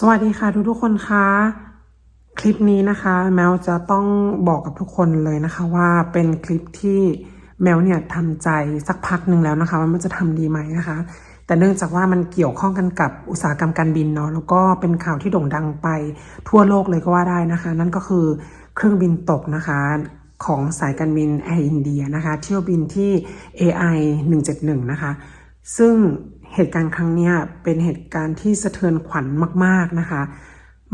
สวัสดีค่ะทุกทุกๆคนคะคลิปนี้นะคะ แมวจะต้องบอกกับทุกคนเลยนะคะ ว่าเป็นคลิปที่แมวเนี่ยทำใจสักพักหนึ่งแล้วนะคะ ว่ามันจะทำดีไหมนะคะ แต่เนื่องจากว่ามันเกี่ยวข้องกันกับอุตสาหกรรมการบินเนาะแล้วก็เป็นข่าวที่โด่งดังไปทั่วโลกเลยก็ว่าได้นะคะ นั่นก็คือเครื่องบินตกนะคะของสายการบินแอร์อินเดียนะคะ เที่ยวบินที่ AI 171 นะคะ ซึ่ง เหตุการณ์ครั้งนี้เป็นเหตุการณ์ที่สะเทือนขวัญมาก ๆนะคะ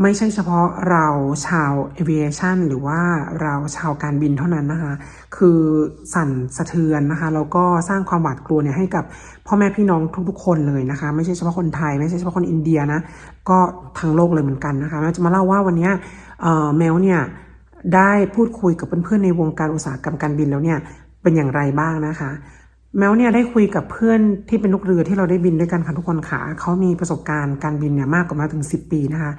ไม่ใช่เฉพาะเราชาว aviation หรือว่าเราชาวการบินเท่านั้นนะคะ คือสั่นสะเทือนนะคะแล้วก็สร้างความหวาดกลัวเนี่ยให้กับพ่อแม่พี่น้องทุกๆคนเลยนะคะ ไม่ใช่เฉพาะคนไทย ไม่ใช่เฉพาะคนอินเดียนะ ก็ทั้งโลกเลยเหมือนกันนะคะเราจะมาเล่าว่าวันนี้เอ่อแมวเนี่ยได้พูดคุยกับเพื่อนๆในวงการอุตสาหกรรมการบินแล้วเนี่ยเป็นอย่างไรบ้างนะคะ แมวเนี่ยได้คุยกับเพื่อนที่เป็นลูกเรือที่เราได้บินด้วยกันค่ะทุกคนค่ะเขามีประสบการณ์การบินเนี่ยมากกว่ามาถึง 10 ปีนะคะ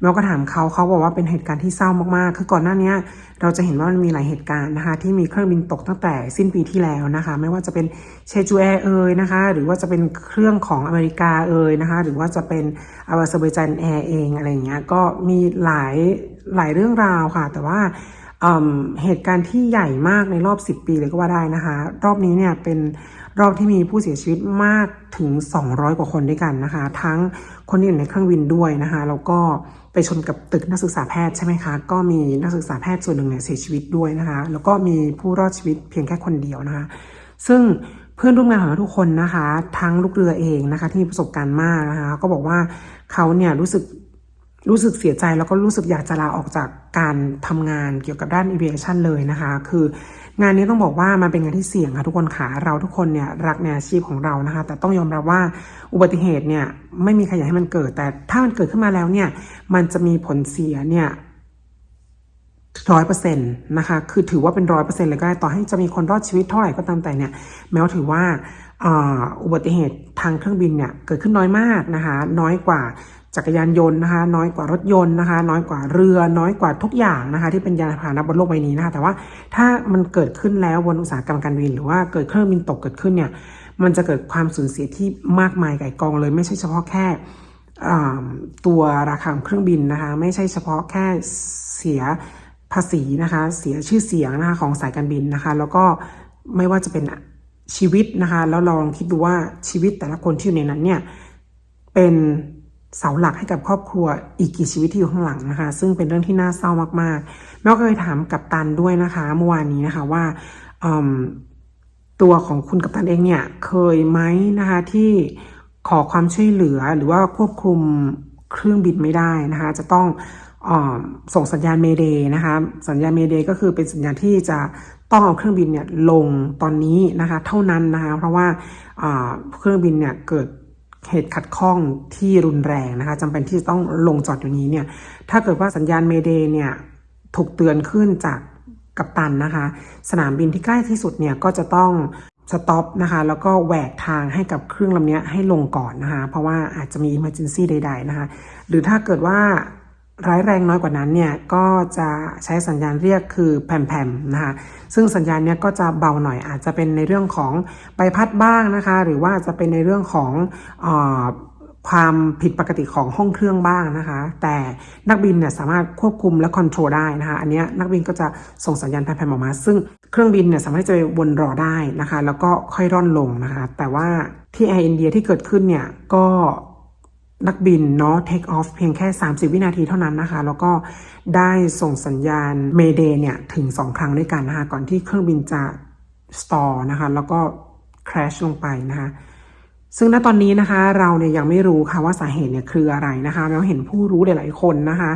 แมวก็ถามเขาเขาบอกว่าเป็นเหตุการณ์ที่เศร้ามากๆ คือก่อนหน้านี้เราจะเห็นว่ามันมีหลายเหตุการณ์นะคะที่มีเครื่องบินตกตั้งแต่สิ้นปีที่แล้วนะคะ ไม่ว่าจะเป็นเชจูแอร์เอยนะคะ หรือว่าจะเป็นเครื่องของอเมริกาเอยนะคะ หรือว่าจะเป็นอาวาซาเบจันแอร์เองอะไรอย่างเงี้ยก็มีหลายหลายเรื่องราวค่ะ แต่ว่า เเหตุการณ์ที่ใหญ่มากในรอบ 10 ปีเลยก็ว่าได้นะคะ รอบนี้เนี่ยเป็นรอบที่มีผู้เสียชีวิตมากถึง 200 กว่าคนด้วยกันนะคะ ทั้งคนที่อยู่ในเครื่องบินด้วยนะคะ แล้วก็ไปชนกับตึกนักศึกษาแพทย์ใช่ไหมคะ ก็มีนักศึกษาแพทย์ส่วนหนึ่งเนี่ยเสียชีวิตด้วยนะคะ แล้วก็มีผู้รอดชีวิตเพียงแค่คนเดียวนะคะ ซึ่งเพื่อนร่วมงานของเราทุกคนนะคะ ทั้งลูกเรือเองนะคะ ที่มีประสบการณ์มากนะคะ ก็บอกว่าเขาเนี่ยรู้สึก รู้สึกเสียใจแล้วก็รู้สึกอยากจะลาออกจากการทำงานเกี่ยวกับด้าน aviation เลยนะคะ คืองานนี้ต้องบอกว่ามันเป็นงานที่เสี่ยงค่ะทุกคนค่ะเราทุกคนเนี่ยรักในอาชีพของเรานะคะ แต่ต้องยอมรับว่าอุบัติเหตุเนี่ยไม่มีใครอยากให้มันเกิด แต่ถ้ามันเกิดขึ้นมาแล้วเนี่ยมันจะมีผลเสียเนี่ยร้อยเปอร์เซ็นต์นะคะ คือถือว่าเป็นร้อยเปอร์เซ็นต์เลยก็ได้ต่อให้จะมีคนรอดชีวิตเท่าไหร่ก็ตามแต่เนี่ย แม้ว่าถือว่าอ่าอุบัติเหตุทางเครื่องบินเนี่ยเกิดขึ้นน้อยมากนะคะ น้อยกว่า จักรยานยนต์นะคะ น้อยกว่ารถยนต์นะคะ น้อยกว่าเรือ น้อยกว่าทุกอย่างนะคะ ที่เป็นยานพาหนะบนโลกใบนี้นะคะ แต่ว่าถ้ามันเกิดขึ้นแล้วบนอุตสาหกรรมการบิน หรือว่าเกิดเครื่องบินตกเกิดขึ้นเนี่ย มันจะเกิดความสูญเสียที่มากมายไก่กองเลย ไม่ใช่เฉพาะแค่ตัวราคาของเครื่องบินนะคะ ไม่ใช่เฉพาะแค่เสียภาษีนะคะ เสียชื่อเสียงนะคะของสายการบินนะคะ แล้วก็ไม่ว่าจะเป็นชีวิตนะคะ แล้วลองคิดดูว่าชีวิตแต่ละคนที่อยู่ในนั้นเนี่ยเป็น เสาหลักให้กับครอบครัวอีกกี่ชีวิตที่อยู่ข้างหลังนะคะ ซึ่งเป็นเรื่องที่น่าเศร้ามากๆแม่ก็เคยถามกับตันด้วยนะคะเมื่อวานนี้นะคะว่าตัวของคุณกัปตันเองเนี่ยเคยไหมนะคะที่ขอความช่วยเหลือหรือว่าควบคุมเครื่องบินไม่ได้นะคะจะต้องอส่งสัญญาณเมเดย์นะคะสัญญาณเมเดย์ก็คือเป็นสัญญาณที่จะต้องเอาเครื่องบินเนี่ยลงตอนนี้นะคะเท่านั้นนะคะเพราะว่าเครื่องบินเนี่ยเกิด เหตุขัดข้องที่รุนแรงนะคะจำเป็นที่จะต้องลงจอดอยู่นี้เนี่ย ถ้าเกิดว่าสัญญาณเมเดเนี่ยถูกเตือนขึ้นจากกัปตันนะคะ สนามบินที่ใกล้ที่สุดเนี่ยก็จะต้องสต็อปนะคะ แล้วก็แหวกทางให้กับเครื่องลำนี้ให้ลงก่อนนะคะ เพราะว่าอาจจะมี emergency ใด ๆ นะคะ หรือถ้าเกิดว่า ร้ายแรงน้อยกว่านั้นเนี่ยก็จะใช้สัญญาณเรียกคือแผ่มๆนะคะซึ่งสัญญาณเนี้ยก็จะเบาหน่อยอาจจะเป็นในเรื่องของใบพัดบ้างนะคะ หรือว่าจะเป็นในเรื่องของออความผิดปกติของห้องเครื่องบ้างนะคะ แต่นักบินเนี่ยสามารถควบคุมและคอนโทรลได้นะคะ อันนี้นักบินก็จะส่งสัญญาณแผ่นๆออกมา ซึ่งเครื่องบินเนี่ยสามารถที่จะวนรอได้นะคะ แล้วก็ค่อยร่อนลงนะคะ แต่ว่าที่แอร์อินเดียที่เกิดขึ้นเนี่ยก็ นักบินเนาะ take off เพียงแค่ 30 วินาทีเท่านั้นนะคะ แล้วก็ได้ส่งสัญญาณ Mayday เนี่ย ถึง 2 ครั้งด้วยกันนะคะ ก่อนที่เครื่องบินจะ stall นะคะ แล้วก็ crash ลงไปนะคะ ซึ่งณตอนนี้นะคะเราเนี่ยยังไม่รู้ค่ะว่าสาเหตุเนี่ยคืออะไรนะคะ เราเห็นผู้รู้หลาย ๆ คนนะคะ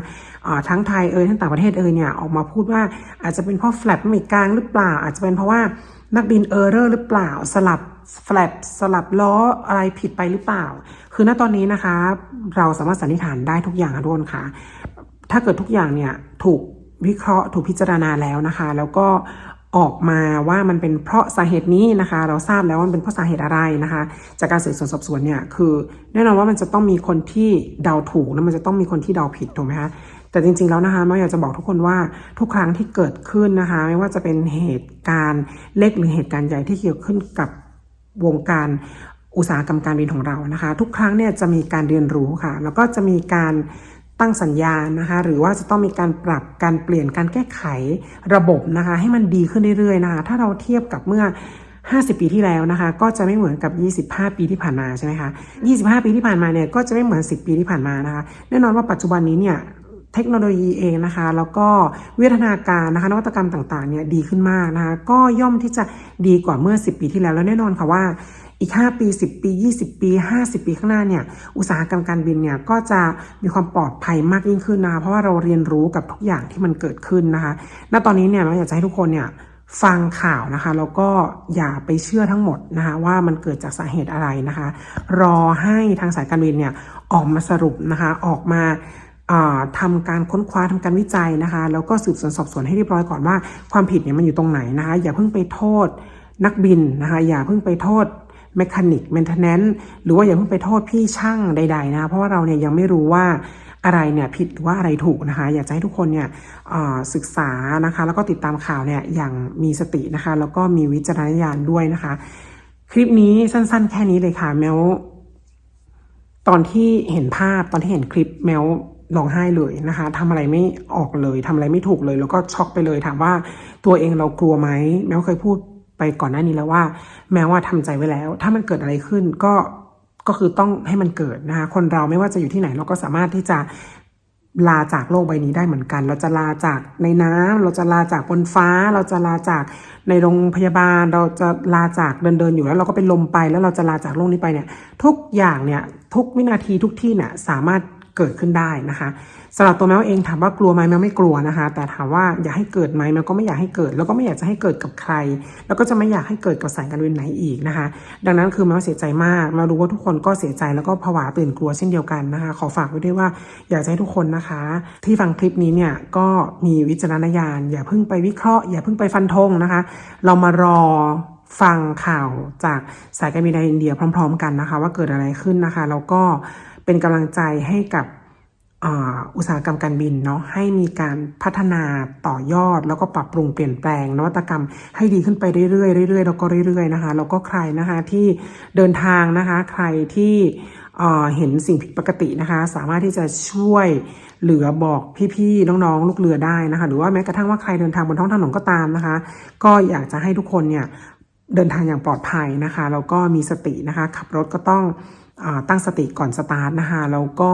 อ่าทั้งไทยเอ่ยทั้งต่างประเทศเอ่ยเนี่ยออกมาพูดว่าอาจจะเป็นเพราะแฟลปไม่กลางหรือเปล่า อาจจะเป็นเพราะว่านักบินเออร์เรอร์หรือเปล่าสลับ แฟลปสลับล้ออะไรผิดไปหรือเปล่า คือณตอนนี้นะคะ เราสามารถสันนิษฐานได้ทุกอย่างค่ะทุกคนค่ะ ถ้าเกิดทุกอย่างเนี่ยถูกวิเคราะห์ถูกพิจารณาแล้วนะคะ แล้วก็ออกมาว่ามันเป็นเพราะสาเหตุนี้นะคะ เราทราบแล้วว่ามันเป็นเพราะสาเหตุอะไรนะคะ จากการสืบสวนสอบสวนเนี่ยคือแน่นอนว่ามันจะต้องมีคนที่เดาถูกแล้วมันจะต้องมีคนที่เดาผิดถูกไหมคะแต่จริงๆแล้วนะคะแม่อยากจะบอกทุกคนว่าทุกครั้งที่เกิดขึ้นนะคะ ไม่ว่าจะเป็นเหตุการณ์เล็กหรือเหตุการณ์ใหญ่ที่เกี่ยวขึ้นกับ วงการอุตสาหกรรมการบินของเรานะคะ ทุกครั้งเนี่ยจะมีการเรียนรู้ค่ะ แล้วก็จะมีการตั้งสัญญาณนะคะ หรือว่าจะต้องมีการปรับการเปลี่ยนการแก้ไขระบบนะคะ ให้มันดีขึ้นเรื่อยๆนะคะ ถ้าเราเทียบกับเมื่อ 50 ปีที่แล้วนะคะ ก็จะไม่เหมือนกับ 25 ปีที่ผ่านมาใช่ไหมคะ 25 ปีที่ผ่านมาเนี่ยก็จะไม่เหมือน 10 ปีที่ผ่านมานะคะ แน่นอนว่าปัจจุบันนี้เนี่ย เทคโนโลยีเองนะคะ แล้วก็วิวัฒนาการนะคะนวัตกรรมต่างๆเนี่ยดีขึ้นมากนะคะก็ย่อมที่จะดีกว่าเมื่อ 10 ปีที่แล้วแล้วแน่นอนค่ะว่าอีก 5 ปี 10 ปี 20 ปี 50 ปีข้างหน้าเนี่ยอุตสาหกรรมการบินเนี่ยก็จะมีความปลอดภัยมากยิ่งขึ้นนะคะเพราะว่าเราเรียนรู้กับทุกอย่างที่มันเกิดขึ้นนะคะณตอนนี้เนี่ยเราอยากจะให้ทุกคนเนี่ยฟังข่าวนะคะแล้วก็อย่าไปเชื่อทั้งหมดนะคะว่ามันเกิดจากสาเหตุอะไรนะคะ รอให้ทางสายการบินเนี่ยออกมาสรุปนะคะออกมา อ่าทำการค้นคว้าทำการวิจัยนะคะ แล้วก็สืบสวนสอบสวนให้เรียบร้อยก่อนว่า ความผิดเนี่ยมันอยู่ตรงไหนนะคะ อย่าเพิ่งไปโทษนักบินนะคะ อย่าเพิ่งไปโทษ m มคานิก m ม i เทนแนนหรือว่าอย่าเพิ่งไปโทษพี่ช่างใด ๆ นะ เพราะว่าเราเนี่ยยังไม่รู้ว่าอะไรเนี่ยผิดหรือว่าอะไรถูกนะคะ อยากจะให้ทุกคนเนี่ยศึกษานะคะ แล้วก็ติดตามข่าวเนี่ยอย่างมีสตินะคะ แล้วก็มีวิจารณญาณด้วยนะคะ คลิปนี้สั้นๆ แค่นี้เลยค่ะแมวตอนที่เห็นภาพตอนที่เห็นคลิปแมว ร้องไห้เลยนะคะทำอะไรไม่ออกเลยทำอะไรไม่ถูกเลย แล้วก็ช็อกไปเลยถามว่าตัวเองเรากลัวไหมแมวเคยพูดไปก่อนหน้านี้แล้วว่า แม้ว่าทำใจไว้แล้ว ถ้ามันเกิดอะไรขึ้นก็ก็คือต้องให้มันเกิดนะคะคนเราไม่ว่าจะอยู่ที่ไหนเราก็สามารถที่จะลาจากโลกใบนี้ได้เหมือนกัน เราจะลาจากในน้ำเราจะลาจากบนฟ้า เราจะลาจากในโรงพยาบาล เราจะลาจากเดินเดินๆอยู่แล้วเราก็เป็นลมไปแล้วเราจะลาจากโลกนี้ไปเนี่ย ทุกอย่างเนี่ยทุกวินาทีทุกที่เนี่ยสามารถ เกิดขึ้นได้นะคะสำหรับตัวแมวเองถามว่ากลัวไหมแมวไม่กลัวนะคะ แต่ถามว่าอยากให้เกิดไหมแมวก็ไม่อยากให้เกิด แล้วก็ไม่อยากจะให้เกิดกับใคร แล้วก็จะไม่อยากให้เกิดกับสายการบินไหนอีกนะคะ ดังนั้นคือแมวเสียใจมากแมวรู้ว่าทุกคนก็เสียใจแล้วก็ผวาตื่นกลัวเช่นเดียวกันนะคะ ขอฝากไว้ด้วยว่าอยากจะให้ทุกคนนะคะ ที่ฟังคลิปนี้เนี่ยก็มีวิจารณญาณอย่าเพิ่งไปวิเคราะห์อย่าเพิ่งไปฟันธงนะคะ เรามารอฟังข่าวจากสายการบินแอร์อินเดียพร้อม ๆ กันนะคะ ว่าเกิดอะไรขึ้นนะคะ แล้วก็ เป็นกำลังใจให้กับอุตสาหกรรมการบินเนาะให้มีการพัฒนาต่อยอด แล้วก็ปรับปรุงเปลี่ยนแปลงนวัตกรรมให้ดีขึ้นไปเรื่อยๆเรื่อยๆแล้วก็เรื่อยๆนะคะแล้วก็ใครนะคะที่เดินทางนะคะใครที่เห็นสิ่งผิดปกตินะคะ สามารถที่จะช่วยเหลือบอกพี่ๆน้องๆ ลูกเรือได้นะคะ หรือว่าแม้กระทั่งว่าใครเดินทางบนท้องถนนก็ตามนะคะ ก็อยากจะให้ทุกคนเนี่ยเดินทางอย่างปลอดภัยนะคะแล้วก็มีสตินะคะ ขับรถก็ต้อง ตั้งสติก่อนสตาร์ทนะคะแล้วก็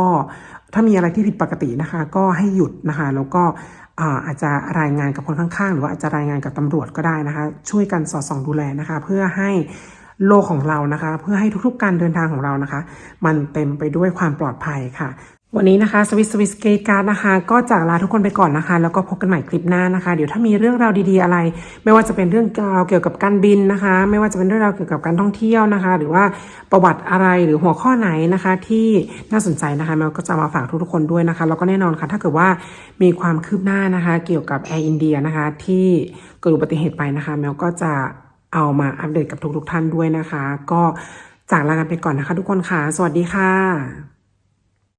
ถ้ามีอะไรที่ผิดปกตินะคะ ก็ให้หยุดนะคะแล้วก็อาอาจจะรายงานกับคนข้างๆ หรือว่าอาจจะรายงานกับตำรวจก็ได้นะคะ ช่วยกันสอดส่องดูแลนะคะ เพื่อให้โลกของเรานะคะ เพื่อให้ทุกๆการเดินทางของเรานะคะ มันเต็มไปด้วยความปลอดภัยค่ะ วันนี้นะคะสวิสสวิสเกตการ์ดนะคะ ก็จากลาทุกคนไปก่อนนะคะ แล้วก็พบกันใหม่คลิปหน้านะคะ เดี๋ยวถ้ามีเรื่องราวดีๆอะไร ไม่ว่าจะเป็นเรื่องราวเกี่ยวกับการบินนะคะ ไม่ว่าจะเป็นเรื่องราวเกี่ยวกับการท่องเที่ยวนะคะ หรือว่าประวัติอะไรหรือหัวข้อไหนนะคะ ที่น่าสนใจนะคะแมวก็จะมาฝากทุกๆคนด้วยนะคะแล้วก็แน่นอนค่ะ ถ้าเกิดว่ามีความคืบหน้านะคะ เกี่ยวกับแอร์อินเดียนะคะ ที่เกิดอุบัติเหตุไปนะคะแมวก็จะเอามาอัปเดตกับทุกๆท่านด้วยนะคะ ก็จากลากันไปก่อนนะคะ ทุกคนค่ะ สวัสดีค่ะ